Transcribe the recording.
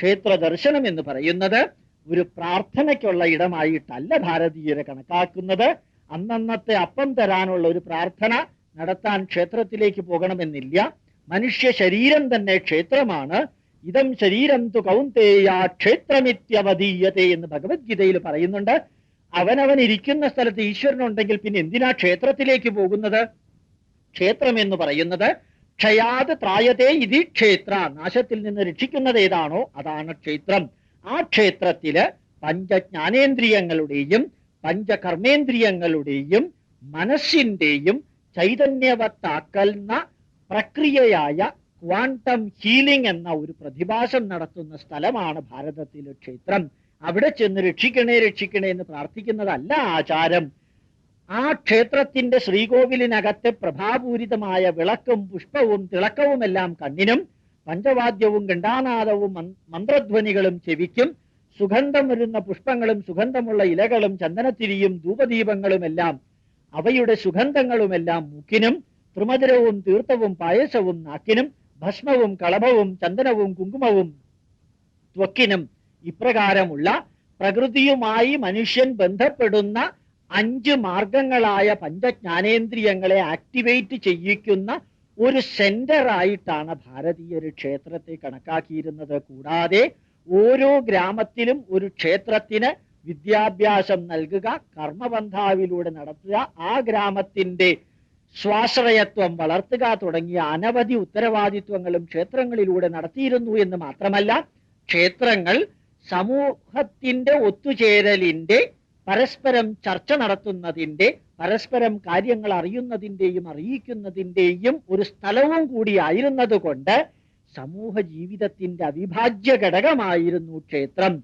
ക്ഷേത്ര ദർശനം എന്ന് പറയുന്നത് ഒരു പ്രാർത്ഥനയ്ക്കുള്ള ഇടമായിട്ടല്ല ഭാരതീയരെ കണക്കാക്കുന്നത്. അന്നന്നത്തെ അപ്പം തരാനുള്ള ഒരു പ്രാർത്ഥന നടത്താൻ ക്ഷേത്രത്തിലേക്ക് പോകണമെന്നില്ല. മനുഷ്യ ശരീരം തന്നെ ക്ഷേത്രമാണ്. ഇതം ശരീരം തു കൗന്തേയ ക്ഷേത്രമിത്യവതീയതേ എന്ന് ഭഗവത്ഗീതയിൽ പറയുന്നുണ്ട്. അവനവൻ ഇരിക്കുന്ന സ്ഥലത്ത് ഈശ്വരനുണ്ടെങ്കിൽ പിന്നെ എന്തിനാ ക്ഷേത്രത്തിലേക്ക് പോകുന്നത്? ക്ഷേത്രം എന്ന് പറയുന്നത് ക്ഷയാത് ത്രായതേ ഇതി ക്ഷേത്ര. നാശത്തിൽ നിന്ന് രക്ഷിക്കുന്നത് ഏതാണോ അതാണ് ക്ഷേത്രം. ആ ക്ഷേത്രത്തിൽ പഞ്ചജ്ഞാനേന്ദ്രിയങ്ങളുടെയും പഞ്ചകർമ്മേന്ദ്രിയങ്ങളുടെയും മനസ്സിന്റെയും ചൈതന്യവത്താക്കുന്ന പ്രക്രിയയായ ക്വാണ്ടം ഹീലിംഗ് എന്ന ഒരു പ്രതിഭാസം നടത്തുന്ന സ്ഥലമാണ് ഭാരതത്തിലെ ക്ഷേത്രം. അവിടെ ചെന്ന് രക്ഷിക്കണേ രക്ഷിക്കണേ എന്ന് പ്രാർത്ഥിക്കുന്നതല്ല ആചാരം. ആ ക്ഷേത്രത്തിന്റെ ശ്രീകോവിലിനകത്തെ പ്രഭാപൂരിതമായ വിളക്കും പുഷ്പവും തിളക്കവുമെല്ലാം കണ്ണിനും പഞ്ചവാദ്യവും ഗണ്ടാനാദവും മന്ത്രധ്വനികളും ചെവിക്കും സുഗന്ധം വരുന്ന പുഷ്പങ്ങളും സുഗന്ധമുള്ള ഇലകളും ചന്ദനത്തിരിയും ധൂപദീപങ്ങളുമെല്ലാം അവയുടെ സുഗന്ധങ്ങളുമെല്ലാം മൂക്കിനും ത്രിമധുരവും തീർത്ഥവും പായസവും നാക്കിനും ഭസ്മവും കളഭവും ചന്ദനവും കുങ്കുമവും ത്വക്കിനും ഇപ്രകാരമുള്ള പ്രകൃതിയുമായി മനുഷ്യൻ ബന്ധപ്പെടുന്ന അഞ്ച് മാർഗങ്ങളായ പഞ്ചജ്ഞാനേന്ദ്രിയങ്ങളെ ആക്ടിവേറ്റ് ചെയ്യിക്കുന്ന ഒരു സെന്റർ ആയിട്ടാണ് ഭാരതീയർ ക്ഷേത്രത്തെ കണക്കാക്കിയിരുന്നത്. കൂടാതെ ഓരോ ഗ്രാമത്തിലും ഒരു ക്ഷേത്രത്തിന് വിദ്യാഭ്യാസം നൽകുക കർമ്മബന്ധാവിലൂടെ നടത്തുക ആ ഗ്രാമത്തിന്റെ സ്വാശ്രയത്വം വളർത്തുക തുടങ്ങിയ അനവധി ഉത്തരവാദിത്വങ്ങളും ക്ഷേത്രങ്ങളിലൂടെ നടത്തിയിരുന്നു എന്ന് മാത്രമല്ല ക്ഷേത്രങ്ങൾ സമൂഹത്തിന്റെ ഒത്തുചേരലിന്റെ പരസ്പരം ചർച്ച നടത്തുന്നതിന്റെ പരസ്പരം കാര്യങ്ങൾ അറിയുന്നതിന്റെയും അറിയിക്കുന്നതിന്റെയും ഒരു സ്ഥലവും കൂടിയായിരുന്നത് കൊണ്ട് സമൂഹ ജീവിതത്തിന്റെ അവിഭാജ്യ ഘടകമായിരുന്നു ക്ഷേത്രം.